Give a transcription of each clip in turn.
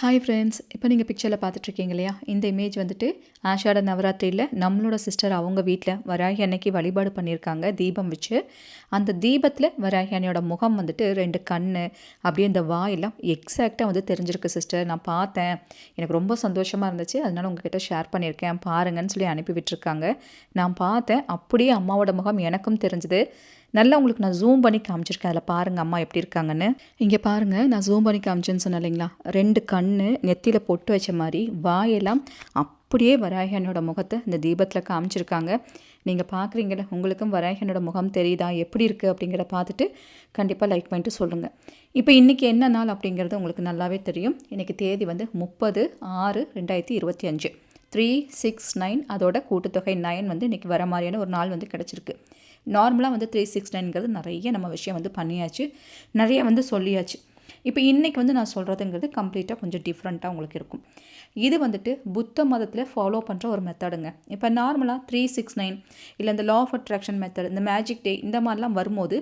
Hi friends இப்போ நீங்கள் பிக்சரில் பார்த்துட்ருக்கீங்க இல்லையா இந்த இமேஜ் வந்துட்டு ஆஷாட நவராத்திரியில் நம்மளோட சிஸ்டர் அவங்க வீட்டில் வராகி அன்னைக்கு வழிபாடு பண்ணியிருக்காங்க தீபம் வச்சு. அந்த தீபத்தில் வராகி அன்னையோட முகம் வந்துட்டு ரெண்டு கண் அப்படியே இந்த வாயெல்லாம் எக்ஸாக்டாக வந்து தெரிஞ்சிருக்கு சிஸ்டர் நான் பார்த்தேன். எனக்கு ரொம்ப சந்தோஷமாக இருந்துச்சு. அதனால் உங்ககிட்ட ஷேர் பண்ணியிருக்கேன். பாருங்கன்னு சொல்லி அனுப்பி விட்டுருக்காங்க. நான் பார்த்தேன். அப்படியே அம்மாவோட முகம் எனக்கும் தெரிஞ்சுது. நல்லா உங்களுக்கு நான் ஜூம் பண்ணி காமிச்சிருக்கேன். அதில் பாருங்கள் அம்மா எப்படி இருக்காங்கன்னு. இங்கே பாருங்கள் நான் ஜூம் பண்ணி காமிச்சேன்னு சொன்னேன் இல்லைங்களா? ரெண்டு கண் நெத்தியில் பொட்டு வச்ச மாதிரி வாயெல்லாம் அப்படியே வராகனோட முகத்தை இந்த தீபத்தில் காமிச்சிருக்காங்க. நீங்கள் பார்க்குறீங்கள உங்களுக்கும் வராகனோட முகம் தெரியுதா? எப்படி இருக்குது அப்படிங்கிறத பார்த்துட்டு கண்டிப்பாக லைக் பண்ணிட்டு சொல்லுங்கள் இப்போ இன்றைக்கி என்ன நாள் அப்படிங்கிறது உங்களுக்கு நல்லாவே தெரியும். இன்றைக்கி தேதி வந்து முப்பது ஆறு ரெண்டாயிரத்தி இருபத்தி அஞ்சு. த்ரீ சிக்ஸ் நைன் அதோட கூட்டுத்தொகை நைன் வந்து இன்றைக்கி வர மாதிரியான ஒரு நாள் வந்து கிடச்சிருக்கு. நார்மலாக வந்து த்ரீ சிக்ஸ் நைன்கிறது நிறைய நம்ம விஷயம் வந்து பண்ணியாச்சு. நிறைய வந்து சொல்லியாச்சு. இப்போ இன்றைக்கி வந்து நான் சொல்கிறதுங்கிறது கம்ப்ளீட்டாக கொஞ்சம் டிஃப்ரெண்ட்டாக உங்களுக்கு இருக்கும். இது வந்துட்டு புத்த மதத்தில் ஃபாலோ பண்ணுற ஒரு மெத்தடுங்க இப்போ நார்மலாக த்ரீ சிக்ஸ் நைன் இல்லை இந்த லா ஆஃப் அட்ராக்ஷன் மெத்தட் இந்த மேஜிக் டே இந்த மாதிரிலாம் வரும்போது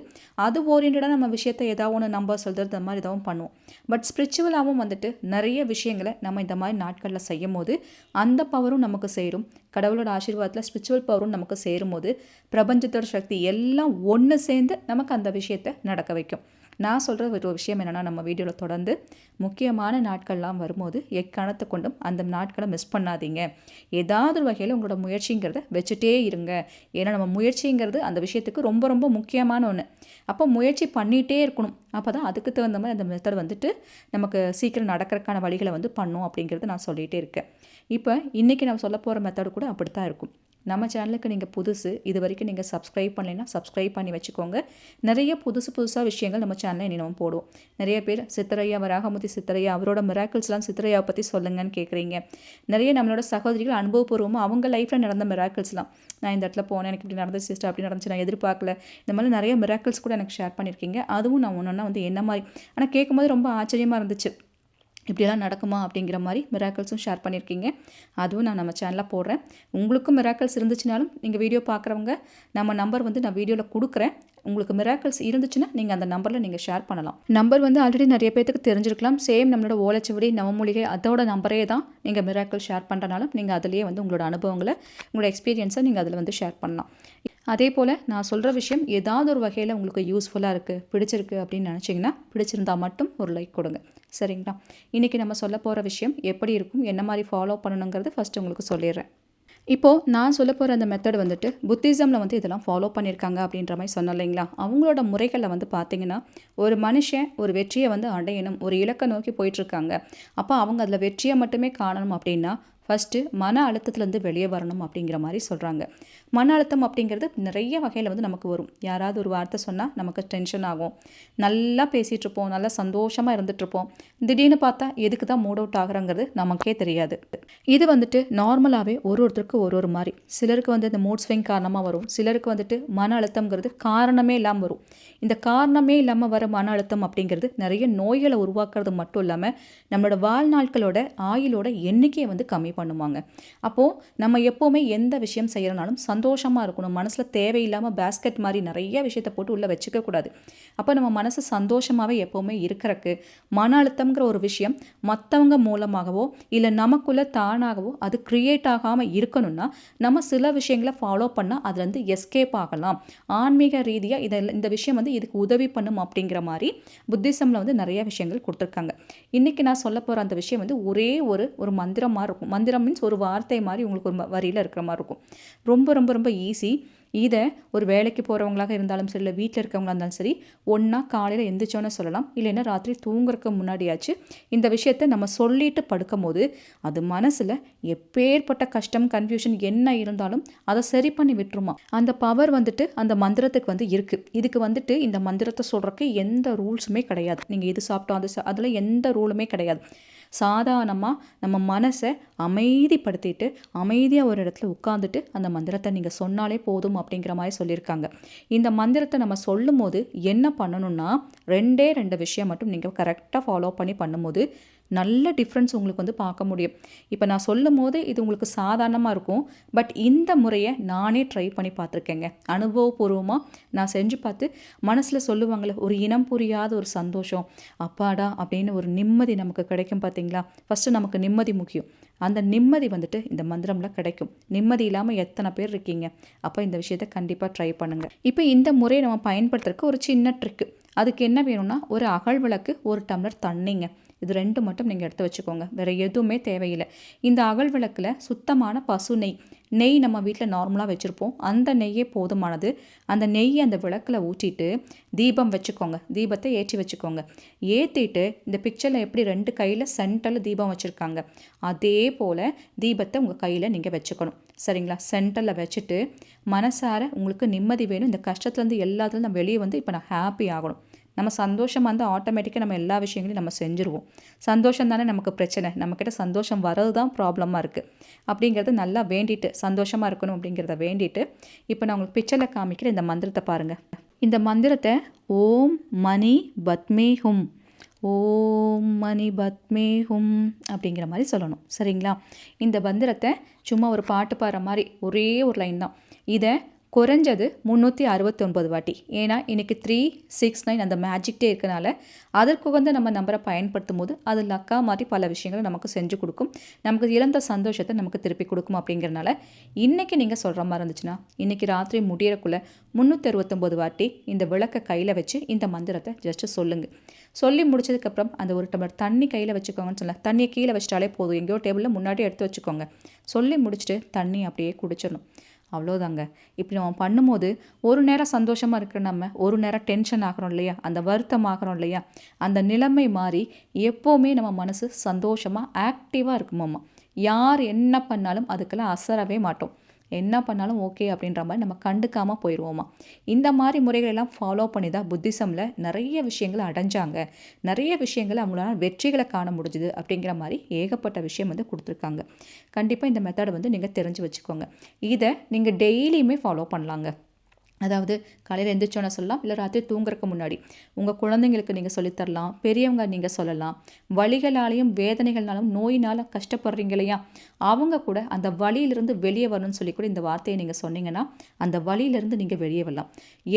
அது ஓரியன்டாக நம்ம விஷயத்தை ஏதாவது ஒன்று நம்பர் சொல்கிறது இந்த மாதிரி ஏதாவது பண்ணுவோம். பட் ஸ்பிரிச்சுவலாகவும் வந்துட்டு நிறைய விஷயங்களை நம்ம இந்த மாதிரி நாட்களில் செய்யும் போது அந்த பவரும் நமக்கு சேரும். கடவுளோட ஆசீர்வாதத்தில் ஸ்பிரிச்சுவல் பவரும் நமக்கு சேரும்போது பிரபஞ்சத்தோட சக்தி எல்லாம் ஒன்று சேர்ந்து நமக்கு அந்த விஷயத்தை நடக்க வைக்கும். நான் சொல்கிற ஒரு விஷயம் என்னென்னா நம்ம வீடியோவில் தொடர்ந்து முக்கியமான நாட்கள்லாம் வரும்போது எக்காரணத்தை கொண்டும் அந்த நாட்களை மிஸ் பண்ணாதீங்க. ஏதாவது ஒரு வகையில் உங்களோட முயற்சிங்கிறத வச்சுட்டே இருங்க. ஏன்னா நம்ம முயற்சிங்கிறது அந்த விஷயத்துக்கு ரொம்ப ரொம்ப முக்கியமான ஒன்று அப்போ முயற்சி பண்ணிகிட்டே இருக்கணும். அப்போ தான் அதுக்கு தகுந்த மாதிரி அந்த மெத்தட் வந்துட்டு நமக்கு சீக்கிரம் நடக்கிறதுக்கான வழிகளை வந்து பண்ணும் அப்படிங்கிறது நான் சொல்லிகிட்டே இருக்கேன். இப்போ இன்றைக்கி நம்ம சொல்ல போகிற மெத்தடு கூட அப்படி தான் இருக்கும். நம்ம சேனலுக்கு நீங்கள் புதுசு இது வரைக்கும் நீங்கள் சப்ஸ்கிரைப் பண்ணலைன்னா சப்ஸ்கிரைப் பண்ணி வச்சுக்கோங்க. நிறைய புதுசு புதுசாக விஷயங்கள் நம்ம சேனலில் இனி நம்ம போடுவோம் நிறைய பேர் சித்தரையா வராகமுத்தி சித்தரையா அவரோட மிராக்கிள்ஸ்லாம் சித்தரையாவை பற்றி சொல்லுங்கன்னு கேட்குறீங்க நிறைய நம்மளோட சகோதரிகள் அனுபவபூர்வமாக அவங்க லைஃப்பில் நடந்த மிராக்கிள்ஸ்லாம் நான் இந்த இடத்துல போனேன் எனக்கு இப்படி நடந்த சிஸ்டர் அப்படி நடந்துச்சு நான் எதிர்பார்க்கல. இந்த மாதிரி நிறைய மிராக்கிள்ஸ் கூட எனக்கு ஷேர் பண்ணியிருக்கீங்க அதுவும் நான் ஒன்று வந்து என்ன மாதிரி ஆனால் கேட்கும்போது ரொம்ப ஆச்சரியமாக இருந்துச்சு. இப்படியெல்லாம் நடக்குமா அப்படிங்கிற மாதிரி மிராக்கிள்ஸும் ஷேர் பண்ணியிருக்கீங்க. அதுவும் நான் நம்ம சேனலில் போடுறேன். உங்களுக்கும் மிராக்கிள்ஸ் இருந்துச்சுனாலும் நீங்கள் வீடியோ பார்க்குறவங்க நம்ம நம்பர் வந்து நான் வீடியோவில் கொடுக்குறேன். உங்களுக்கு மிராக்கிள்ஸ் இருந்துச்சுன்னா நீங்கள் அந்த நம்பரில் நீங்கள் ஷேர் பண்ணலாம். நம்பர் வந்து ஆல்ரெடி நிறைய பேத்துக்கு தெரிஞ்சிருக்கலாம். சேம் நம்மளோட ஓலச்சுவடி நவமூலிகை அதோட நம்பரே தான் நீங்கள் மிராக்கிள் ஷேர் பண்ணுறனாலும் நீங்கள் அதிலேயே வந்து உங்களோட அனுபவங்களை உங்களோட எக்ஸ்பீரியன்ஸை நீங்கள் அதில் வந்து ஷேர் பண்ணலாம். அதே போல் நான் சொல்கிற விஷயம் ஏதாவது ஒரு வகையில் உங்களுக்கு யூஸ்ஃபுல்லாக இருக்குது பிடிச்சிருக்கு அப்படின்னு நினச்சிங்கன்னா பிடிச்சிருந்தா மட்டும் ஒரு லைக் கொடுங்க. சரிங்களா? இன்றைக்கி நம்ம சொல்ல போகிற விஷயம் எப்படி இருக்கும் என்ன மாதிரி ஃபாலோ பண்ணணுங்கிறது ஃபஸ்ட்டு உங்களுக்கு சொல்லிடுறேன். இப்போது நான் சொல்ல போகிற அந்த மெத்தட் வந்துட்டு புத்திசமில் வந்து இதெல்லாம் ஃபாலோ பண்ணியிருக்காங்க அப்படின்ற மாதிரி சொன்னோம் இல்லைங்களா? அவங்களோட முறைகளில் வந்து பார்த்திங்கன்னா ஒரு மனுஷன் ஒரு வெற்றியை வந்து அடையணும் ஒரு இலக்கை நோக்கி போயிட்டுருக்காங்க அப்போ அவங்க அதில் வெற்றியை மட்டுமே காணணும் அப்படின்னா ஃபஸ்ட்டு மன அழுத்தத்துலேருந்து வெளியே வரணும் அப்படிங்கிற மாதிரி சொல்கிறாங்க மன அழுத்தம் அப்படிங்கிறது நிறைய வகையில் வந்து நமக்கு வரும். யாராவது ஒரு வார்த்தை சொன்னால் நமக்கு டென்ஷன் ஆகும். நல்லா பேசிகிட்ருப்போம் நல்லா சந்தோஷமாக இருந்துகிட்ருப்போம் திடீர்னு பார்த்தா எதுக்கு தான் மூட் அவுட் ஆகுறாங்கிறது நமக்கே தெரியாது. இது வந்துட்டு நார்மலாகவே ஒரு ஒருத்தருக்கு ஒரு ஒரு மாதிரி. சிலருக்கு வந்து இந்த மூட் ஸ்விங் காரணமாக வரும். சிலருக்கு வந்துட்டு மன அழுத்தங்கிறது காரணமே இல்லாமல் வரும். இந்த காரணமே இல்லாமல் வர மன அழுத்தம் அப்படிங்கிறது நிறைய நோய்களை உருவாக்குறது மட்டும் இல்லாமல் நம்மளோட வாழ்நாட்களோட ஆயுளோட எண்ணிக்கையை வந்து கம்மி பண்ணுவாங்க. அப்போது நம்ம எப்போவுமே எந்த விஷயம் செய்கிறனாலும் சந்தோஷமாக இருக்கணும். மனசில் தேவையில்லாமல் பேஸ்கெட் மாதிரி நிறைய விஷயத்தை போட்டு உள்ளே வச்சுக்கக்கூடாது அப்போ நம்ம மனசு சந்தோஷமாகவே எப்போவுமே இருக்கிறக்கு மன அழுத்தம்ங்கிற ஒரு விஷயம் மற்றவங்க மூலமாகவோ இல்லை நமக்குள்ளே தானாகவோ அது க்ரியேட் ஆகாமல் இருக்கணும்னா நம்ம சில விஷயங்களை ஃபாலோ பண்ணால் அதுலேருந்து எஸ்கேப் ஆகலாம். ஆன்மீக ரீதியாக இதை இந்த விஷயம் வந்து இதுக்கு உதவி பண்ணும் அப்படிங்கிற மாதிரி புத்திசமில் வந்து நிறைய விஷயங்கள் கொடுத்துருக்காங்க. இன்றைக்கி நான் சொல்ல போகிற அந்த விஷயம் வந்து ஒரே ஒரு ஒரு மந்திரமாக இருக்கும். மந்திரம் மீன்ஸ் ஒரு வார்த்தை மாதிரி உங்களுக்கு ஒரு வரியில் இருக்கிற மாதிரி இருக்கும். ரொம்ப ரொம்ப ரொம்ப ஈஸி இதை ஒரு வேலைக்கு போகிறவங்களாக இருந்தாலும் சரி இல்லை வீட்டில் இருக்கவங்களாக இருந்தாலும் சரி ஒன்றா காலையில் எந்திரிச்சோன்னு சொல்லலாம். இல்லைன்னா ராத்திரி தூங்குறதுக்கு முன்னாடியாச்சு இந்த விஷயத்தை நம்ம சொல்லிட்டு படுக்கும் போது அது மனசில் எப்பேற்பட்ட கஷ்டம் கன்ஃபியூஷன் என்ன இருந்தாலும் அதை சரி பண்ணி விட்டுருமா? அந்த பவர் வந்துட்டு அந்த மந்திரத்துக்கு வந்து இருக்குது இதுக்கு வந்துட்டு இந்த மந்திரத்தை சொல்கிறக்கு எந்த ரூல்ஸுமே கிடையாது. நீங்கள் இது சாப்பிட்டோம் அது அதில் எந்த ரூலுமே கிடையாது. சாதாரணமாக நம்ம மனசை அமைதிப்படுத்திட்டு அமைதியாக ஒரு இடத்துல உட்காந்துட்டு அந்த மந்திரத்தை நீங்கள் சொன்னாலே போதும் அப்படிங்கிற மாதிரி சொல்லியிருக்காங்க. இந்த மந்திரத்தை நம்ம சொல்லும் போது என்ன பண்ணணும்னா ரெண்டே ரெண்டு விஷயம் மட்டும் நீங்கள் கரெக்டாக ஃபாலோ பண்ணி பண்ணும்போது நல்ல டிஃப்ரென்ஸ் உங்களுக்கு வந்து பார்க்க முடியும். இப்போ நான் சொல்லும் போது இது உங்களுக்கு சாதாரணமாக இருக்கும். பட் இந்த முறையை நானே ட்ரை பண்ணி பார்த்துருக்கேங்க. அனுபவபூர்வமாக நான் செஞ்சு பார்த்து மனசில் சொல்லுவாங்களே ஒரு இனம் புரியாத ஒரு சந்தோஷம். அப்பாடா அப்படின்னு ஒரு நிம்மதி நமக்கு கிடைக்கும் பார்த்தீங்களா? ஃபஸ்ட்டு நமக்கு நிம்மதி முக்கியம். அந்த நிம்மதி வந்துட்டு இந்த மந்திரம்ல கிடைக்கும். நிம்மதி இல்லாமல் எத்தனை பேர் இருக்கீங்க? அப்போ இந்த விஷயத்தை கண்டிப்பாக ட்ரை பண்ணுங்கள் இப்போ இந்த முறையை நம்ம பயன்படுத்துறதுக்கு ஒரு சின்ன ட்ரிக்கு அதுக்கு என்ன வேணும்னா ஒரு அகல் விளக்கு ஒரு டம்ளர் தண்ணிங்க. இது ரெண்டு மட்டும் நீங்கள் எடுத்து வச்சுக்கோங்க. வேறு எதுவுமே தேவையில்லை. இந்த அகல் விளக்கில் சுத்தமான பசு நெய். நெய் நம்ம வீட்டில் நார்மலாக வச்சுருப்போம். அந்த நெய்யே போதுமானது. அந்த நெய்யை அந்த விளக்கில் ஊற்றிட்டு தீபம் வச்சுக்கோங்க. தீபத்தை ஏற்றி வச்சுக்கோங்க. ஏற்றிட்டு இந்த பிக்சரில் எப்படி ரெண்டு கையில் சென்டரில் தீபம் வச்சுருக்காங்க. அதே போல் தீபத்தை உங்கள் கையில் நீங்கள் வச்சுக்கணும். சரிங்களா? சென்டரில் வச்சுட்டு மனசார உங்களுக்கு நிம்மதி வேணும். இந்த கஷ்டத்துலேருந்து எல்லாத்துலேயும் நான் வெளியே வந்து இப்போ நான் ஹாப்பி ஆகணும். நம்ம சந்தோஷமாக இருந்தால் ஆட்டோமேட்டிக்காக நம்ம எல்லா விஷயங்களையும் நம்ம செஞ்சுருவோம். சந்தோஷம் தானே நமக்கு பிரச்சனை. நம்மக்கிட்ட சந்தோஷம் வர்றது தான் ப்ராப்ளமாக இருக்குது அப்படிங்கிறத நல்லா வேண்டிட்டு சந்தோஷமாக இருக்கணும் அப்படிங்கிறத வேண்டிட்டு இப்போ நான் உங்களுக்கு பிக்சரில் காமிக்கிற இந்த மந்திரத்தை பாருங்கள் இந்த மந்திரத்தை ஓம் மணி பத்மே ஹும் ஓம் மணி பத்மே ஹும் அப்படிங்கிற மாதிரி சொல்லணும். சரிங்களா? இந்த மந்திரத்தை சும்மா ஒரு பாட்டு பாடுற மாதிரி ஒரே ஒரு லைன் தான். இதை குறைஞ்சது முந்நூற்றி அறுபத்தொன்பது வாட்டி. ஏன்னா இன்றைக்கி த்ரீ சிக்ஸ் நைன் அந்த மேஜிக்டே இருக்கனால அதற்கு உகந்த நம்ம நம்பரை பயன்படுத்தும் போது அது லக்கா மாதிரி பல விஷயங்களை நமக்கு செஞ்சு கொடுக்கும். நமக்கு இழந்த சந்தோஷத்தை நமக்கு திருப்பி கொடுக்கும் அப்படிங்கிறனால இன்றைக்கி நீங்கள் சொல்கிற மாதிரி இருந்துச்சுன்னா இன்றைக்கி ராத்திரி முடியறக்குள்ளே முந்நூற்றி அறுபத்தொம்போது வாட்டி இந்த விளக்கை கையில் வச்சு இந்த மந்திரத்தை ஜஸ்ட்டு சொல்லுங்கள் சொல்லி முடிச்சதுக்கப்புறம் அந்த ஒரு டம்ளர் தண்ணி கையில் வச்சுக்கோங்கன்னு சொல்ல தண்ணியை கீழே வச்சிட்டாலே போதும். எங்கேயோ டேபிளில் முன்னாடி எடுத்து வச்சுக்கோங்க. சொல்லி முடிச்சுட்டு தண்ணி அப்படியே குடிச்சிடணும். அவ்வளோதாங்க இப்படி நம்ம பண்ணும்போது ஒரு நேரம் சந்தோஷமாக இருக்கிற நம்ம ஒரு நேரம் டென்ஷன் ஆகிறோம் இல்லையா? அந்த வருத்தம் ஆகிறோம் இல்லையா? அந்த நிலைமை மாறி எப்போவுமே நம்ம மனசு சந்தோஷமாக ஆக்டிவாக இருக்குமாம்மா. யார் என்ன பண்ணாலும் அதுக்கெல்லாம் அசரவே மாட்டோம். என்ன பண்ணாலும் ஓகே அப்படின்ற மாதிரி நம்ம கண்டுக்காமல் போயிடுவோமா இந்த மாதிரி முறைகளெல்லாம் ஃபாலோ பண்ணி தான் புத்திசமில் நிறைய விஷயங்களை அடைஞ்சாங்க. நிறைய விஷயங்களை அவங்களால வெற்றிகளை காண முடிஞ்சுது அப்படிங்கிற மாதிரி ஏகப்பட்ட விஷயம் வந்து கொடுத்துருக்காங்க. கண்டிப்பாக இந்த மெத்தடை வந்து நீங்கள் தெரிஞ்சு வச்சுக்கோங்க. இதை நீங்கள் டெய்லியுமே ஃபாலோ பண்ணலாங்க. அதாவது காலையில் எந்திரிச்சோன்னு சொல்லலாம் இல்லை ராத்திரி தூங்குறதுக்கு முன்னாடி. உங்கள் குழந்தைங்களுக்கு நீங்கள் சொல்லித்தரலாம் பெரியவங்க நீங்கள் சொல்லலாம். வழிகளாலையும் வேதனைகள்னாலும் நோயினால் கஷ்டப்படுறீங்க இல்லையா? அவங்க கூட அந்த வழியிலிருந்து வெளியே வரணும்னு சொல்லி கூட இந்த வார்த்தையை நீங்கள் சொன்னீங்கன்னா அந்த வழியிலிருந்து நீங்கள் வெளியே வரலாம்.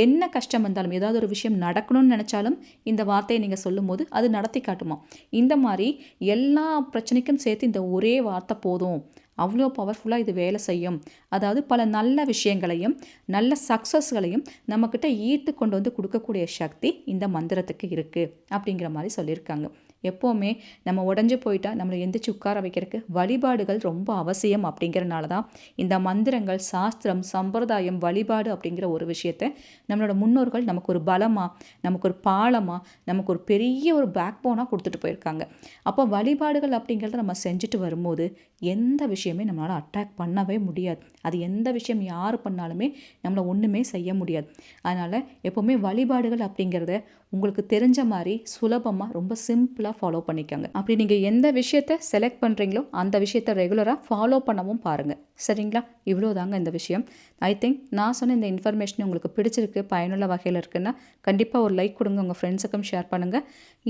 என்ன கஷ்டம் வந்தாலும் ஏதாவது ஒரு விஷயம் நடக்கணும்னு நினச்சாலும் இந்த வார்த்தையை நீங்கள் சொல்லும்போது அது நடத்தி காட்டுமா? இந்த மாதிரி எல்லா பிரச்சனைக்கும் சேர்த்து இந்த ஒரே வார்த்தை போதும். அவ்வளோ பவர்ஃபுல்லாக இது வேலை செய்யும். அதாவது பல நல்ல விஷயங்களையும் நல்ல சக்ஸஸ்களையும் நம்மக்கிட்ட ஈர்த்து கொண்டு வந்து கொடுக்கக்கூடிய சக்தி இந்த மந்திரத்துக்கு இருக்குது அப்படிங்கிற மாதிரி சொல்லியிருக்காங்க. எப்போவுமே நம்ம உடஞ்சி போயிட்டால் நம்மளை எந்திரிச்சு உட்கார வைக்கிறதுக்கு வழிபாடுகள் ரொம்ப அவசியம் அப்படிங்கிறனால தான் இந்த மந்திரங்கள் சாஸ்திரம் சம்பிரதாயம் வழிபாடு அப்படிங்கிற ஒரு விஷயத்த நம்மளோட முன்னோர்கள் நமக்கு ஒரு பலமாக நமக்கு ஒரு பாலமாக நமக்கு ஒரு பெரிய ஒரு பேக் போனாக கொடுத்துட்டு போயிருக்காங்க. அப்போ வழிபாடுகள் அப்படிங்கிறத நம்ம செஞ்சுட்டு வரும்போது எந்த விஷயமே நம்மளால் அட்டாக் பண்ணவே முடியாது. அது எந்த விஷயம் யார் பண்ணாலுமே நம்மளை ஒன்றுமே செய்ய முடியாது. அதனால் எப்போவுமே வழிபாடுகள் அப்படிங்கிறத உங்களுக்கு தெரிஞ்ச மாதிரி சுலபமாக ரொம்ப சிம்பிளாக ஃபாலோ பண்ணிக்கோங்க. அப்படி நீங்கள் எந்த விஷயத்த செலக்ட் பண்ணுறீங்களோ அந்த விஷயத்த ரெகுலராக ஃபாலோ பண்ணவும் பாருங்கள் சரிங்களா? இவ்வளோ தாங்க இந்த விஷயம். ஐ திங்க் நான் சொன்ன இந்த இன்ஃபர்மேஷன் உங்களுக்கு பிடிச்சிருக்கு பயனுள்ள வகையில் இருக்குன்னா கண்டிப்பாக ஒரு லைக் கொடுங்க உங்கள் ஃப்ரெண்ட்ஸுக்கும் ஷேர் பண்ணுங்கள்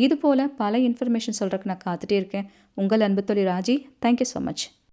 இது போல் பல இன்ஃபர்மேஷன் சொல்கிறதுக்கு நான் காத்துட்டே இருக்கேன். உங்கள் அன்பு தொழில் ராஜி தேங்க்யூ ஸோ மச்